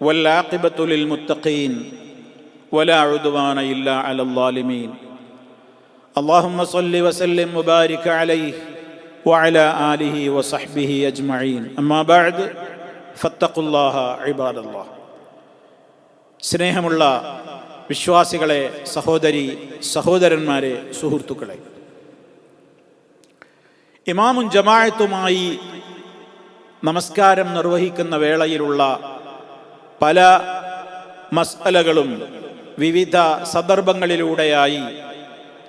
والعاقبة للمتقين ولا عدوان إلا على الظالمين اللهم صل وسلم وبارك عليه وعلى آله وصحبه أجمعين أما بعد فاتقوا الله عباد الله സ്നേഹമുള്ള വിശ്വാസികളെ സഹോദരി സഹോദരന്മാരെ സുഹൃത്തുക്കളെ ഇമാമും ജമാഅത്തുമായി നമസ്കാരം നിർവഹിക്കുന്ന വേളയിലുള്ള പല മസ്അലകളും വിവിധ സന്ദർഭങ്ങളിലൂടെയായി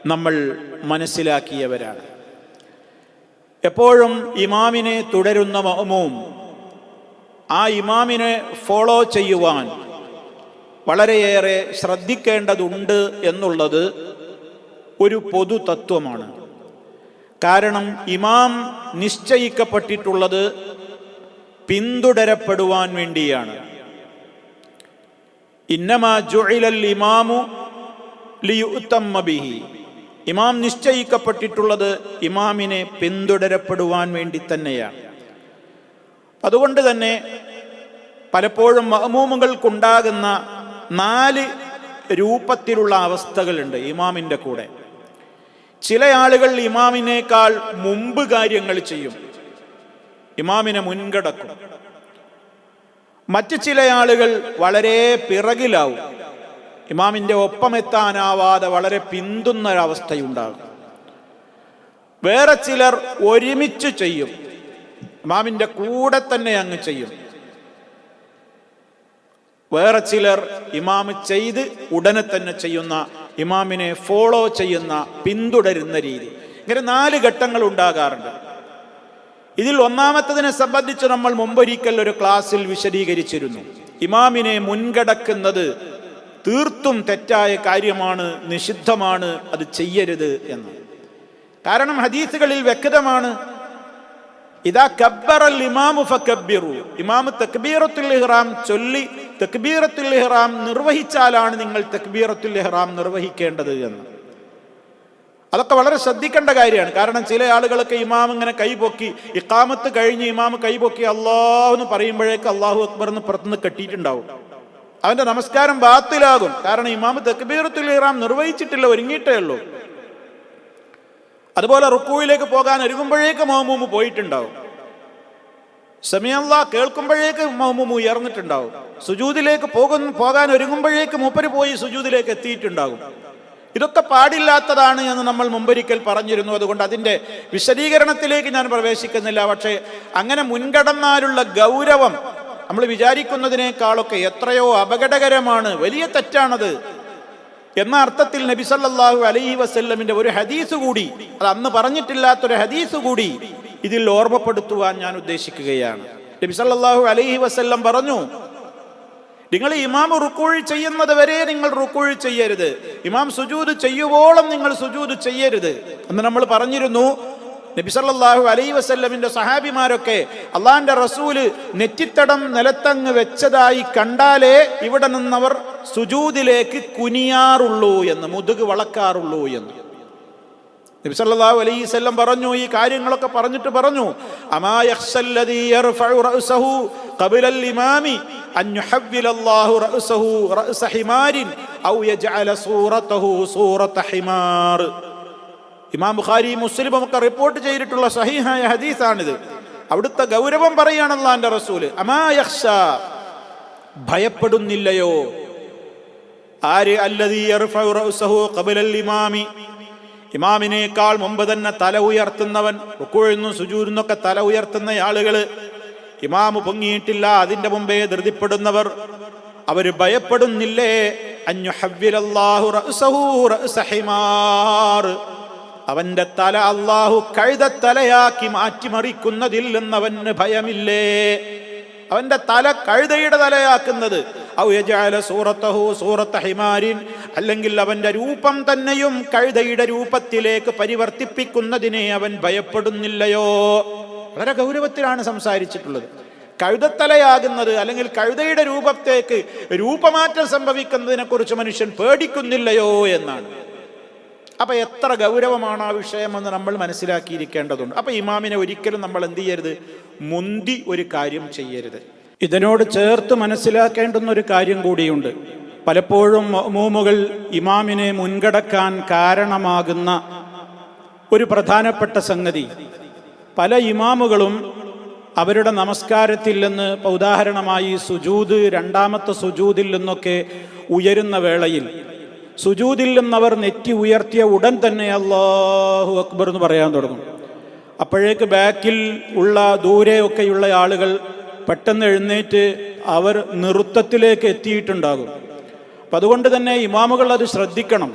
നമ്മൾ മനസ്സിലാക്കിയവരാണ്. എപ്പോഴും ഇമാമിനെ തുടരുന്ന മഹമും ആ ഇമാമിനെ ഫോളോ ചെയ്യുവാൻ വളരെയേറെ ശ്രദ്ധിക്കേണ്ടതുണ്ട് എന്നുള്ളത് ഒരു പൊതു തത്വമാണ്. കാരണം ഇമാം നിശ്ചയിക്കപ്പെട്ടിട്ടുള്ളത് പിന്തുടരപ്പെടുവാൻ വേണ്ടിയാണ്. ഇമാമു ഇമാം നിശ്ചയിക്കപ്പെട്ടിട്ടുള്ളത് ഇമാമിനെ പിന്തുടരപ്പെടുവാൻ വേണ്ടി തന്നെയാണ്. അതുകൊണ്ട് തന്നെ പലപ്പോഴും മഹമൂമുകൾക്കുണ്ടാകുന്ന നാല് രൂപത്തിലുള്ള അവസ്ഥകളുണ്ട് ഇമാമിന്റെ കൂടെ. ചില ആളുകൾ ഇമാമിനേക്കാൾ മുമ്പ് കാര്യങ്ങൾ ചെയ്യും. ഇമാമിനെ മുൻകടക്കും. മറ്റു ചില ആളുകൾ വളരെ പിറകിലാവും. ഇമാമിന്റെ ഒപ്പമെത്താനാവാതെ വളരെ പിന്തുന്നൊരവസ്ഥയുണ്ടാകും. വേറെ ചിലർ ഒരുമിച്ച് ചെയ്യും. ഇമാമിന്റെ കൂടെ തന്നെ അങ്ങ് ചെയ്യും. വേറെ ചിലർ ഇമാമ് ചെയ്ത് ഉടനെ തന്നെ ചെയ്യുന്ന ഇമാമിനെ ഫോളോ ചെയ്യുന്ന പിന്തുടരുന്ന രീതി. ഇങ്ങനെ നാല് ഘട്ടങ്ങൾ ഉണ്ടാകാറുണ്ട്. ഇതിൽ ഒന്നാമത്തതിനെ സംബന്ധിച്ച് നമ്മൾ മുമ്പൊരിക്കൽ ഒരു ക്ലാസ്സിൽ വിശദീകരിച്ചിരുന്നു. ഇമാമിനെ മുൻകടക്കുന്നത് തീർത്തും തെറ്റായ കാര്യമാണ് നിഷിദ്ധമാണ് അത് ചെയ്യരുത് എന്ന്. കാരണം ഹദീസുകളിൽ വ്യക്തമാണ് ഇതാ കബ്ബറൽ ഇമാമു ഫക്കബ്ബിറു. ഇമാമ് തക്ബീറത്തുൽ ഇഹ്റാം ചൊല്ലി തക്ബീറത്തുൽ ഇഹ്റാം നിർവഹിച്ചാലാണ് നിങ്ങൾ തക്ബീറത്തുൽ ഇഹ്റാം നിർവഹിക്കേണ്ടത് എന്ന്. അതൊക്കെ വളരെ ശ്രദ്ധിക്കേണ്ട കാര്യമാണ്. കാരണം ചില ആളുകളൊക്കെ ഇമാം ഇങ്ങനെ കൈപൊക്കി ഇക്കാമത്ത് കഴിഞ്ഞ് ഇമാം കൈപൊക്കി അള്ളാഹു എന്ന് പറയുമ്പോഴേക്ക് അള്ളാഹു അക്ബർ എന്ന് പുറത്തുനിന്ന് കെട്ടിയിട്ടുണ്ടാവും. അവന്റെ നമസ്കാരം ബാത്തിലാകും. കാരണം ഇമാമ് തക്ബീറത്തുൽ ഇറാം നിർവഹിച്ചിട്ടില്ല ഒരുങ്ങിയിട്ടേ ഉള്ളൂ. അതുപോലെ റുക്കുവിലേക്ക് പോകാൻ ഒരുങ്ങുമ്പോഴേക്ക് മഹമൂമ് പോയിട്ടുണ്ടാവും. സമയല്ല കേൾക്കുമ്പോഴേക്ക് മഹമൂമ് ഉയർന്നിട്ടുണ്ടാവും. സുജൂതിലേക്ക് പോകുന്ന പോകാൻ ഒരുങ്ങുമ്പോഴേക്ക് മൂപ്പര് പോയി സുജൂതിലേക്ക് എത്തിയിട്ടുണ്ടാകും. ഇതൊക്കെ പാടില്ലാത്തതാണ് എന്ന് നമ്മൾ മുമ്പൊരിക്കൽ പറഞ്ഞിരുന്നു. അതുകൊണ്ട് അതിന്റെ വിശദീകരണത്തിലേക്ക് ഞാൻ പ്രവേശിക്കുന്നില്ല. പക്ഷേ അങ്ങനെ മുൻകടന്നാലുള്ള ഗൗരവം നമ്മൾ വിചാരിക്കുന്നതിനേക്കാളൊക്കെ എത്രയോ അപകടകരമാണ്. വലിയ തെറ്റാണത്. എന്ന അർത്ഥത്തിൽ നബി സല്ലല്ലാഹു അലൈഹി വസല്ലമിന്റെ ഒരു ഹദീസ് കൂടി അത് അന്ന് പറഞ്ഞിട്ടില്ലാത്തൊരു ഹദീസ് കൂടി ഇതിൽ ഓർമ്മപ്പെടുത്തുവാൻ ഞാൻ ഉദ്ദേശിക്കുകയാണ്. നബി സല്ലല്ലാഹു അലൈഹി വസല്ലം പറഞ്ഞു നിങ്ങൾ ഇമാം റുക്കൂഴ് ചെയ്യുന്നത് വരെ നിങ്ങൾ റുക്കൂഴ് ചെയ്യരുത്. ഇമാം സുജൂദ് ചെയ്യുവോളം നിങ്ങൾ സുജൂദ് ചെയ്യരുത്. എന്ന് നമ്മൾ പറഞ്ഞിരുന്നു നബി സല്ലല്ലാഹു അലൈഹി വസല്ലമിന്റെ സഹാബിമാരൊക്കെ അള്ളാന്റെ റസൂൽ നെറ്റിത്തടം നിലത്തങ്ങ് വെച്ചതായി കണ്ടാലേ ഇവിടെ നിന്നവർ സുജൂദിലേക്ക് കുനിയാറുള്ളൂ എന്ന് മുതുക് വളക്കാറുള്ളൂ എന്ന്. നബി സല്ലല്ലാഹു അലൈഹി വസല്ലം പറഞ്ഞു ഈ കാര്യങ്ങളൊക്കെ പറഞ്ഞിട്ട് പറഞ്ഞു ഇമാം ബുഖാരി മുസ്ലിം ഒക്കെ റിപ്പോർട്ട് ചെയ്തിട്ടുള്ള സഹിഹായ ഹദീസാണിത്. അവിടുത്തെ ഗൗരവം പറയാണ് അള്ളാന്റെ റസൂൽ അമാ യഖ്ഷ ഭയപ്പെടുന്നില്ലയോ? ആര്? ഖബല അൽ-ഇമാമി ഇമാമിനേക്കാൾ മുമ്പ് തന്നെ തല ഉയർത്തുന്നവൻ റുക്കുഴുന്നും സുജൂരുന്നൊക്കെ തല ഉയർത്തുന്ന ആളുകൾ ഇമാമ് പൊങ്ങിയിട്ടില്ല അതിന്റെ മുമ്പേ ധൃതിപ്പെടുന്നവർ. അവർ ഭയപ്പെടുന്നില്ലേ? അഞ്ഞു അവന്റെ തല അള്ളാഹു കഴുതത്തലയാക്കി മാറ്റിമറിക്കുന്നതിൽ നിന്നവന് ഭയമില്ലേ? അവന്റെ തല കഴുതയുടെ തലയാക്കുന്നത് അല്ലെങ്കിൽ അവന്റെ രൂപം തന്നെയും കഴുതയുടെ രൂപത്തിലേക്ക് പരിവർത്തിപ്പിക്കുന്നതിനെ അവൻ ഭയപ്പെടുന്നില്ലയോ? വളരെ ഗൗരവത്തിലാണ് സംസാരിച്ചിട്ടുള്ളത്. കഴുതത്തലയാകുന്നത് അല്ലെങ്കിൽ കഴുതയുടെ രൂപത്തേക്ക് രൂപമാറ്റം സംഭവിക്കുന്നതിനെ കുറിച്ച് മനുഷ്യൻ പേടിക്കുന്നില്ലയോ എന്നാണ്. അപ്പൊ എത്ര ഗൗരവമാണ് ആ വിഷയമെന്ന് നമ്മൾ മനസ്സിലാക്കിയിരിക്കേണ്ടതുണ്ട്. അപ്പൊ ഇമാമിനെ ഒരിക്കലും നമ്മൾ എന്ത് ചെയ്യരുത്? മുന്തി ഒരു കാര്യം ചെയ്യരുത്. ഇതിനോട് ചേർത്ത് മനസ്സിലാക്കേണ്ടുന്ന ഒരു കാര്യം കൂടിയുണ്ട്. പലപ്പോഴും മൂമുകൾ ഇമാമിനെ മുൻകടക്കാൻ കാരണമാകുന്ന ഒരു പ്രധാനപ്പെട്ട സംഗതി. പല ഇമാമുകളും അവരുടെ നമസ്കാരത്തിൽ നിന്ന് ഉദാഹരണമായി സുജൂദ് രണ്ടാമത്തെ സുജൂദിൽ നിന്നൊക്കെ ഉയരുന്ന വേളയിൽ. സുജൂദിൽ നിന്നവർ നെറ്റി ഉയർത്തിയ ഉടൻ തന്നെ അള്ളാഹു അക്ബർ എന്ന് പറയാൻ തുടങ്ങും. അപ്പോഴേക്ക് ബാക്കിൽ ഉള്ള ദൂരെയൊക്കെയുള്ള ആളുകൾ പെട്ടെന്ന് എഴുന്നേറ്റ് അവർ നൃത്തത്തിലേക്ക് എത്തിയിട്ടുണ്ടാകും. അപ്പം അതുകൊണ്ട് തന്നെ ഇമാമുകൾ അത് ശ്രദ്ധിക്കണം.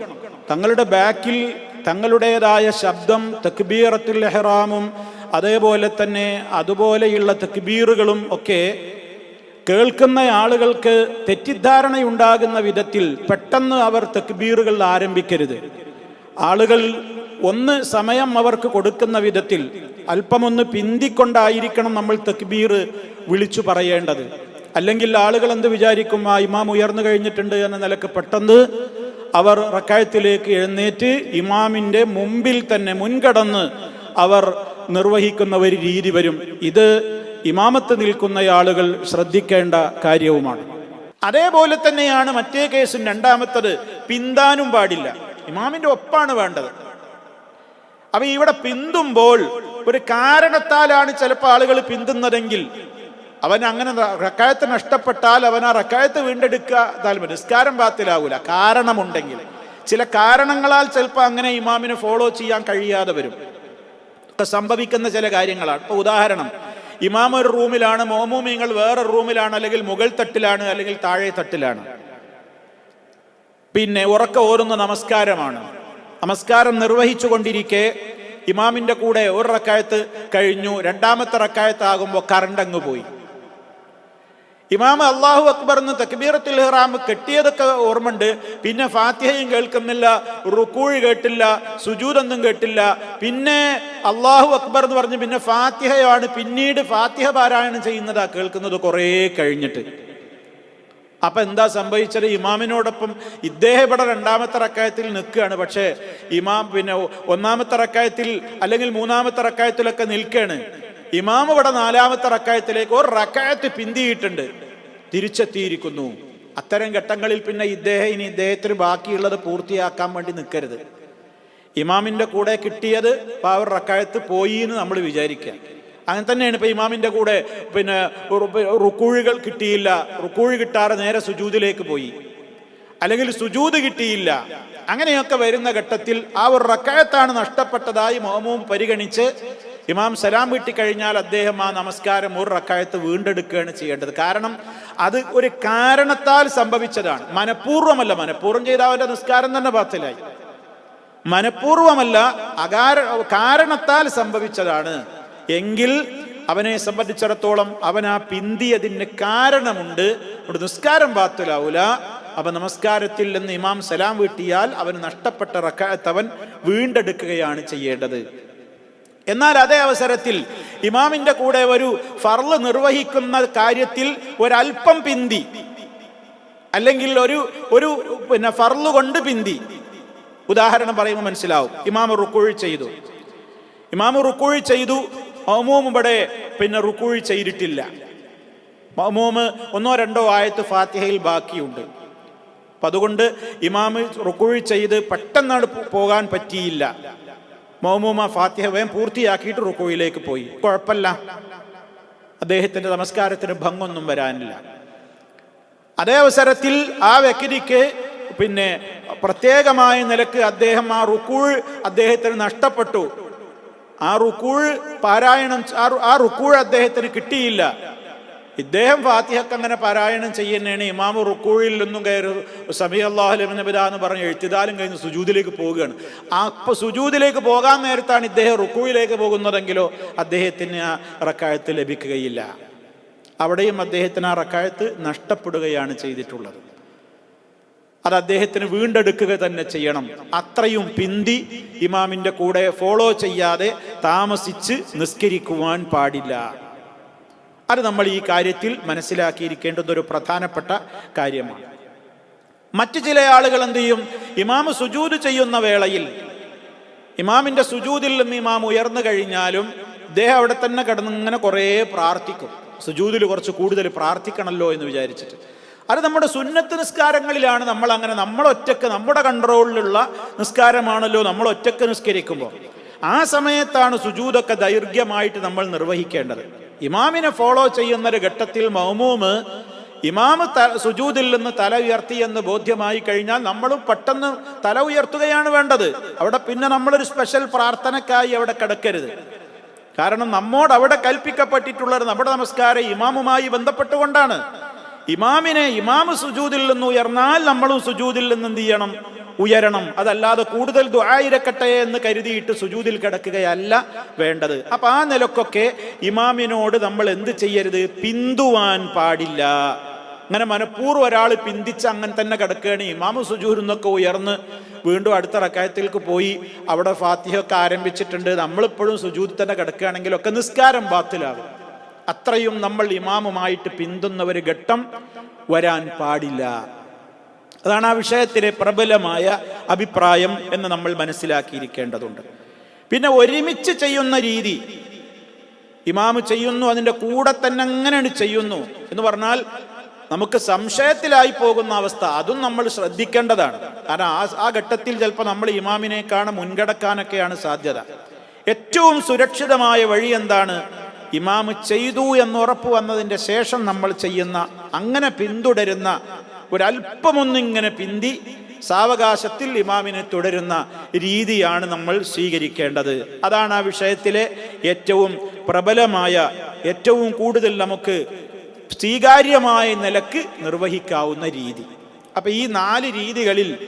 തങ്ങളുടെ ബാക്കിൽ തങ്ങളുടേതായ ശബ്ദം തക്ബീറത്തുൽ എഹ്റാമും അതേപോലെ തന്നെ അതുപോലെയുള്ള തക്ബീറുകളും ഒക്കെ കേൾക്കുന്ന ആളുകൾക്ക് തെറ്റിദ്ധാരണയുണ്ടാകുന്ന വിധത്തിൽ പെട്ടെന്ന് അവർ തക്ബീറുകൾ ആരംഭിക്കരുത്. ആളുകൾ ഒന്ന് സമയം അവർക്ക് കൊടുക്കുന്ന വിധത്തിൽ അല്പമൊന്ന് പിന്തിക്കൊണ്ടായിരിക്കണം നമ്മൾ തക്ബീർ വിളിച്ചു പറയേണ്ടത്. അല്ലെങ്കിൽ ആളുകൾ എന്ത് വിചാരിക്കും ആ ഇമാം ഉയർന്നു കഴിഞ്ഞിട്ടുണ്ട് എന്ന നിലയ്ക്ക് പെട്ടെന്ന് അവർ റക്കായത്തിലേക്ക് എഴുന്നേറ്റ് ഇമാമിന്റെ മുമ്പിൽ തന്നെ മുൻകടന്ന് അവർ നിർവഹിക്കുന്ന ഒരു രീതി വരും. ഇത് ഇമാമത്ത് നിൽക്കുന്ന ആളുകൾ ശ്രദ്ധിക്കേണ്ട കാര്യവുമാണ്. അതേപോലെ തന്നെയാണ് മറ്റേ കേസും രണ്ടാമത്തത്. പിന്താനും പാടില്ല. ഇമാമിന്റെ ഒപ്പാണ് വേണ്ടത്. അപ്പൊ ഇവിടെ പിന്തുമ്പോൾ ഒരു കാരണത്താലാണ് ചിലപ്പോൾ ആളുകൾ പിന്തുന്നതെങ്കിൽ അവൻ അങ്ങനെ റക്കായത്ത് നഷ്ടപ്പെട്ടാൽ അവൻ ആ റക്കായത്ത് വീണ്ടെടുക്കുക താല്പര്യം നിസ്കാരം പാത്തിലാവൂല കാരണമുണ്ടെങ്കിൽ. ചില കാരണങ്ങളാൽ ചിലപ്പോൾ അങ്ങനെ ഇമാമിനെ ഫോളോ ചെയ്യാൻ കഴിയാതെ വരും. ഒക്കെ സംഭവിക്കുന്ന ചില കാര്യങ്ങളാണ്. ഇപ്പൊ ഉദാഹരണം ഇമാം ഒരു റൂമിലാണ് മോമൂമിങ്ങൾ വേറെ റൂമിലാണ് അല്ലെങ്കിൽ മുകൾ തട്ടിലാണ് അല്ലെങ്കിൽ താഴെ തട്ടിലാണ്. പിന്നെ ഉറക്ക ഓരുന്ന നമസ്കാരമാണ്. നമസ്കാരം നിർവഹിച്ചു കൊണ്ടിരിക്കെ ഇമാമിന്റെ കൂടെ ഒരു റക്കായത്ത് കഴിഞ്ഞു. രണ്ടാമത്തെ റക്കായത്താകുമ്പോൾ കറണ്ട് അങ്ങ് പോയി. ഇമാം അള്ളാഹു അക്ബർ എന്ന് തക്ബീറത്തുൽ ഹറാം കെട്ടിയതൊക്കെ ഓർമ്മയുണ്ട് പിന്നെ ഫാത്തിഹയും കേൾക്കുന്നില്ല റുക്കൂഴ് കേട്ടില്ല സുജൂദൊന്നും കേട്ടില്ല. പിന്നെ അള്ളാഹു അക്ബർ എന്ന് പറഞ്ഞ് പിന്നെ ഫാത്തിഹയാണ് പിന്നീട് ഫാത്തിഹ പാരായണം ചെയ്യുന്നതാ കേൾക്കുന്നത് കുറേ കഴിഞ്ഞിട്ട്. അപ്പൊ എന്താ സംഭവിച്ചത്? ഇമാമിനോടൊപ്പം ഇദ്ദേഹം ഇവിടെ രണ്ടാമത്തെ റക്കായത്തിൽ നിൽക്കുകയാണ്. പക്ഷേ ഇമാം പിന്നെ ഒന്നാമത്തെ റക്കായത്തിൽ അല്ലെങ്കിൽ മൂന്നാമത്തെ റക്കായത്തിലൊക്കെ നിൽക്കുകയാണ്. ഇമാം ഇവിടെ നാലാമത്തെ റക്കായത്തിലേക്ക് ഒരു റക്കായത്ത് പിന്തിയിട്ടുണ്ട്. തിരിച്ചെത്തിയിരിക്കുന്നു. അത്തരം ഘട്ടങ്ങളിൽ പിന്നെ ഇദ്ദേഹം ഇനി ഇദ്ദേഹത്തിന് ബാക്കിയുള്ളത് പൂർത്തിയാക്കാൻ വേണ്ടി നിൽക്കരുത്. ഇമാമിന്റെ കൂടെ കിട്ടിയത് അപ്പൊ ഒരു റക്കായത്ത് പോയി എന്ന് നമ്മൾ വിചാരിക്കുക. അങ്ങനെ തന്നെയാണ് ഇപ്പൊ ഇമാമിന്റെ കൂടെ പിന്നെ റുക്കൂഴുകൾ കിട്ടിയില്ല. റുക്കൂഴ് കിട്ടാതെ നേരെ സുജൂതിലേക്ക് പോയി. അല്ലെങ്കിൽ സുജൂത് കിട്ടിയില്ല. അങ്ങനെയൊക്കെ വരുന്ന ഘട്ടത്തിൽ ആ ഒരു റക്കായത്താണ് നഷ്ടപ്പെട്ടതായി മോമവും പരിഗണിച്ച് ഇമാം സലാം വീട്ടി കഴിഞ്ഞാൽ അദ്ദേഹം ആ നമസ്കാരം ഒരു റക്കായത്ത് വീണ്ടെടുക്കുകയാണ് ചെയ്യേണ്ടത്. കാരണം അത് ഒരു കാരണത്താൽ സംഭവിച്ചതാണ്. മനഃപൂർവമല്ല. മനഃപൂർവം ചെയ്ത അവന്റെ നിസ്കാരം തന്നെ പാത്തിലായി മനഃപൂർവമല്ല അകാര കാരണത്താൽ സംഭവിച്ചതാണ്. എങ്കിൽ അവനെ സംബന്ധിച്ചിടത്തോളം അവൻ ആ പിന്തിയതിന് കാരണമുണ്ട്. അവിടെ നിസ്കാരം പാത്തിലാവൂല അവ നമസ്കാരത്തിൽ നിന്ന് ഇമാം സലാം വീട്ടിയാൽ അവന് നഷ്ടപ്പെട്ട റക്കാത്ത് അവൻ വീണ്ടെടുക്കുകയാണ് ചെയ്യേണ്ടത്. എന്നാൽ അതേ അവസരത്തിൽ ഇമാമിന്റെ കൂടെ ഒരു ഫർൾ നിർവഹിക്കുന്ന കാര്യത്തിൽ ഒരല്പം പിന്തി. അല്ലെങ്കിൽ ഒരു ഒരു പിന്നെ ഫർൾ കൊണ്ട് പിന്തി. ഉദാഹരണം പറയുമ്പോൾ മനസ്സിലാവും. ഇമാം റുക്കുഴി ചെയ്തു. ഇമാം റുക്കുഴി ചെയ്തു. മൗമൂം ഇവിടെ പിന്നെ റുക്കുഴി ചെയ്തിട്ടില്ല. മൗമൂമ് ഒന്നോ രണ്ടോ ആയത്ത് ഫാത്തിഹയിൽ ബാക്കിയുണ്ട്. അപ്പം അതുകൊണ്ട് ഇമാമ് റുക്കുഴി ചെയ്ത് പെട്ടെന്നാണ് പോകാൻ പറ്റിയില്ല. മൗമൂമ ഫാത്തിഹ വേഗം പൂർത്തിയാക്കിയിട്ട് റുക്കുഴിയിലേക്ക് പോയി. കുഴപ്പമില്ല. അദ്ദേഹത്തിന്റെ നമസ്കാരത്തിന് ഭംഗൊന്നും വരാനില്ല. അതേ അവസരത്തിൽ ആ വ്യക്തിക്ക് പിന്നെ പ്രത്യേകമായ നിലയ്ക്ക് അദ്ദേഹം ആ റുക്കൂഴ് അദ്ദേഹത്തിന് നഷ്ടപ്പെട്ടു. ആ റുക്കൂൾ പാരായണം ആ റുക്കൂൾ അദ്ദേഹത്തിന് കിട്ടിയില്ല. ഇദ്ദേഹം ഫാത്തിഹക്ക് അങ്ങനെ പാരായണം ചെയ്യുന്നതാണ് ഇമാമ് റുക്കൂഴിൽ നിന്നും കയറി സമീ അള്ളാഹുലമിനബില എന്ന് പറഞ്ഞ് എഴുത്തിദാലും കഴിഞ്ഞ് സുജൂദിലേക്ക് പോവുകയാണ്. ആ അപ്പോൾ സുജൂദിലേക്ക് പോകാൻ നേരത്താണ് ഇദ്ദേഹം റുക്കൂഴിലേക്ക് പോകുന്നതെങ്കിലോ അദ്ദേഹത്തിന് ആ റക്കായത്ത് ലഭിക്കുകയില്ല. അവിടെയും അദ്ദേഹത്തിന് ആ റക്കായത്ത് നഷ്ടപ്പെടുകയാണ് ചെയ്തിട്ടുള്ളത്. അത് അദ്ദേഹത്തിന് വീണ്ടെടുക്കുക തന്നെ ചെയ്യണം. അത്രയും പിന്തി ഇമാമിന്റെ കൂടെ ഫോളോ ചെയ്യാതെ താമസിച്ച് നിസ്കരിക്കുവാൻ പാടില്ല. അത് നമ്മൾ ഈ കാര്യത്തിൽ മനസ്സിലാക്കിയിരിക്കേണ്ടത് ഒരു പ്രധാനപ്പെട്ട കാര്യമാണ്. മറ്റു ചില ആളുകൾ എന്ത് ചെയ്യും? ഇമാമ് സുജൂത് ചെയ്യുന്ന വേളയിൽ ഇമാമിന്റെ സുജൂതിൽ നിന്ന് ഇമാം ഉയർന്നു കഴിഞ്ഞാലും ഇദ്ദേഹം അവിടെ തന്നെ കിടന്ന് ഇങ്ങനെ കുറേ പ്രാർത്ഥിക്കും. സുജൂതിൽ കുറച്ച് കൂടുതൽ പ്രാർത്ഥിക്കണമല്ലോ എന്ന് വിചാരിച്ചിട്ട്. അത് നമ്മുടെ സുന്നത്ത് നിസ്കാരങ്ങളിലാണ് നമ്മൾ അങ്ങനെ നമ്മളൊറ്റക്ക് നമ്മുടെ കൺട്രോളിലുള്ള നിസ്കാരമാണല്ലോ നമ്മൾ ഒറ്റയ്ക്ക് നിസ്കരിക്കുമ്പോൾ. ആ സമയത്താണ് സുജൂതൊക്കെ ദൈർഘ്യമായിട്ട് നമ്മൾ നിർവഹിക്കേണ്ടത്. ഇമാമിനെ ഫോളോ ചെയ്യുന്ന ഒരു ഘട്ടത്തിൽ മൗമൂമ് ഇമാമ് ത സുജൂതിൽ നിന്ന് തല ഉയർത്തി എന്ന് ബോധ്യമായി കഴിഞ്ഞാൽ നമ്മളും പെട്ടെന്ന് തല ഉയർത്തുകയാണ് വേണ്ടത്. അവിടെ പിന്നെ നമ്മളൊരു സ്പെഷ്യൽ പ്രാർത്ഥനക്കായി അവിടെ കിടക്കരുത്. കാരണം നമ്മോട് അവിടെ കൽപ്പിക്കപ്പെട്ടിട്ടുള്ളത് നമ്മുടെ നമസ്കാരം ഇമാമുമായി ബന്ധപ്പെട്ടുകൊണ്ടാണ്. ഇമാമിനെ ഇമാമ് സുജൂതിൽ നിന്ന് ഉയർന്നാൽ നമ്മളും സുജൂതിൽ നിന്ന് എന്ത് ചെയ്യണം? ഉയരണം. അതല്ലാതെ കൂടുതൽ ദ്വായിരക്കട്ടെ എന്ന് കരുതിയിട്ട് സുജൂതിൽ കിടക്കുകയല്ല വേണ്ടത്. അപ്പൊ ആ നിലക്കൊക്കെ ഇമാമിനോട് നമ്മൾ എന്ത് ചെയ്യരുത്? പിന്തുവാൻ പാടില്ല. അങ്ങനെ മനഃപൂർവം ഒരാൾ പിന്തിച്ച് അങ്ങനെ തന്നെ കിടക്കുകയാണ്. ഇമാമ സുജൂരിന്നൊക്കെ ഉയർന്ന് വീണ്ടും അടുത്ത റക്കായത്തിലേക്ക് പോയി. അവിടെ ഫാത്തിഹൊക്കെ ആരംഭിച്ചിട്ടുണ്ട്. നമ്മളിപ്പോഴും സുജൂതി തന്നെ കിടക്കുകയാണെങ്കിലൊക്കെ നിസ്കാരം ബാത്തിലാകും. അത്രയും നമ്മൾ ഇമാമുമായിട്ട് പിന്തുന്ന ഒരു ഘട്ടം വരാൻ പാടില്ല. അതാണ് ആ വിഷയത്തിലെ പ്രബലമായ അഭിപ്രായം എന്ന് നമ്മൾ മനസ്സിലാക്കിയിരിക്കേണ്ടതുണ്ട്. പിന്നെ ഒരുമിച്ച് ചെയ്യുന്ന രീതി ഇമാമ് ചെയ്യുന്നു അതിന്റെ കൂടെ തന്നെ അങ്ങനെയാണ് ചെയ്യുന്നു എന്ന് പറഞ്ഞാൽ നമുക്ക് സംശയത്തിലായി പോകുന്ന അവസ്ഥ അതും നമ്മൾ ശ്രദ്ധിക്കേണ്ടതാണ്. കാരണം ആ ആ ഘട്ടത്തിൽ ചിലപ്പോൾ നമ്മൾ ഇമാമിനേക്കാണ് മുൻകടക്കാനൊക്കെയാണ് സാധ്യത. ഏറ്റവും സുരക്ഷിതമായ വഴി എന്താണ്? ഇമാമ് ചെയ്തു എന്ന് ഉറപ്പ് വന്നതിന്റെ ശേഷം നമ്മൾ ചെയ്യുന്ന അങ്ങനെ പിന്തുടരുന്ന ഒരല്പമൊന്നിങ്ങനെ പിന്തി സാവകാശത്തിൽ ഇമാമിനെ തുടരുന്ന രീതിയാണ് നമ്മൾ സ്വീകരിക്കേണ്ടത്. അതാണ് ആ വിഷയത്തിലെ ഏറ്റവും പ്രബലമായ ഏറ്റവും കൂടുതൽ നമുക്ക് സ്വീകാര്യമായ നിലയ്ക്ക് നിർവഹിക്കാവുന്ന രീതി. അപ്പൊ ഈ നാല് രീതികളിൽ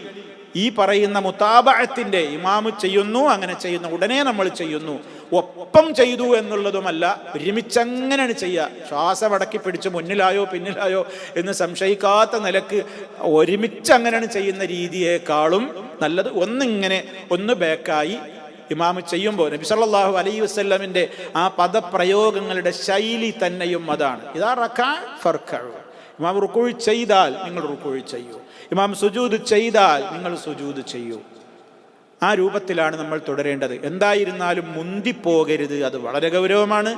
ഈ പറയുന്ന മുത്താബഴത്തിന്റെ ഇമാമ് ചെയ്യുന്നു അങ്ങനെ ചെയ്യുന്നു ഉടനെ നമ്മൾ ചെയ്യുന്നു. ഒപ്പം ചെയ്തു എന്നുള്ളതുമല്ല ഒരുമിച്ചങ്ങനെയാണ് ചെയ്യുക. ശ്വാസമടക്കി പിടിച്ച് മുന്നിലായോ പിന്നിലായോ എന്ന് സംശയിക്കാത്ത നിലയ്ക്ക് ഒരുമിച്ച് അങ്ങനെയാണ് ചെയ്യുന്ന രീതിയേക്കാളും നല്ലത്. ഒന്നിങ്ങനെ ഒന്ന് ബേക്കായി ഇമാമ് ചെയ്യുമ്പോൾ നബി സല്ലല്ലാഹു അലൈഹി വസല്ലമിന്റെ ആ പദപ്രയോഗങ്ങളുടെ ശൈലി തന്നെയും അതാണ്. ഇതാ റക്കാ ഫർക്കഴു ഇമാം റുക്കുഴി ചെയ്താൽ നിങ്ങൾ റുക്കുഴി ചെയ്യൂ. ഇമാം സുജൂദ് ചെയ്താൽ നിങ്ങൾ സുജൂദ് ചെയ്യൂ. ആ രൂപത്തിലാണ് നമ്മൾ തുടരേണ്ടത്. എന്തായിരുന്നാലും മുന്തിപ്പോകരുത്. അത് വളരെ ഗൗരവമാണ്.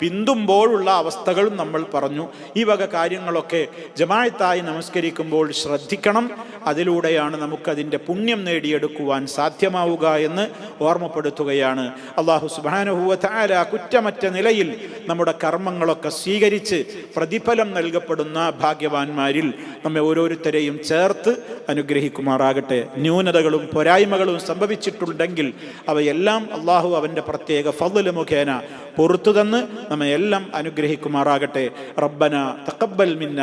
പിന്തുമ്പോഴുള്ള അവസ്ഥകളും നമ്മൾ പറഞ്ഞു. ഈ വക കാര്യങ്ങളൊക്കെ ജമായത്തായി നമസ്കരിക്കുമ്പോൾ ശ്രദ്ധിക്കണം. അതിലൂടെയാണ് നമുക്കതിന്റെ പുണ്യം നേടിയെടുക്കുവാൻ സാധ്യമാവുക എന്ന് ഓർമ്മപ്പെടുത്തുകയാണ്. അള്ളാഹു സുബാനുഭൂവത്തായ കുറ്റമറ്റ നിലയിൽ നമ്മുടെ കർമ്മങ്ങളൊക്കെ സ്വീകരിച്ച് പ്രതിഫലം നൽകപ്പെടുന്ന ഭാഗ്യവാന്മാരിൽ നമ്മെ ഓരോരുത്തരെയും ചേർത്ത് അനുഗ്രഹിക്കുമാറാകട്ടെ. ന്യൂനതകളും പോരായ്മകളും സംഭവിച്ചിട്ടുണ്ടെങ്കിൽ അവയെല്ലാം അള്ളാഹു അവന്റെ പ്രത്യേക ഫضل മുഖേന പുറത്തു തന്ന് നമ്മെ എല്ലാം അനുഗ്രഹിക്കുമാറാകട്ടെ റബ്ബന തഖബ്ബൽ മിന്ന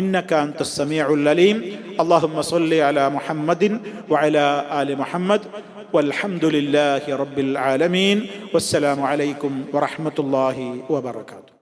ഇന്നക അൻത സമീഉൽ അലീം അല്ലാഹുമ്മ സ്വല്ലി അലാ മുഹമ്മദിൻ വഅലാ ആലി മുഹമ്മദ് والحمد لله رب العالمين والسلام عليكم ورحمة الله وبركاته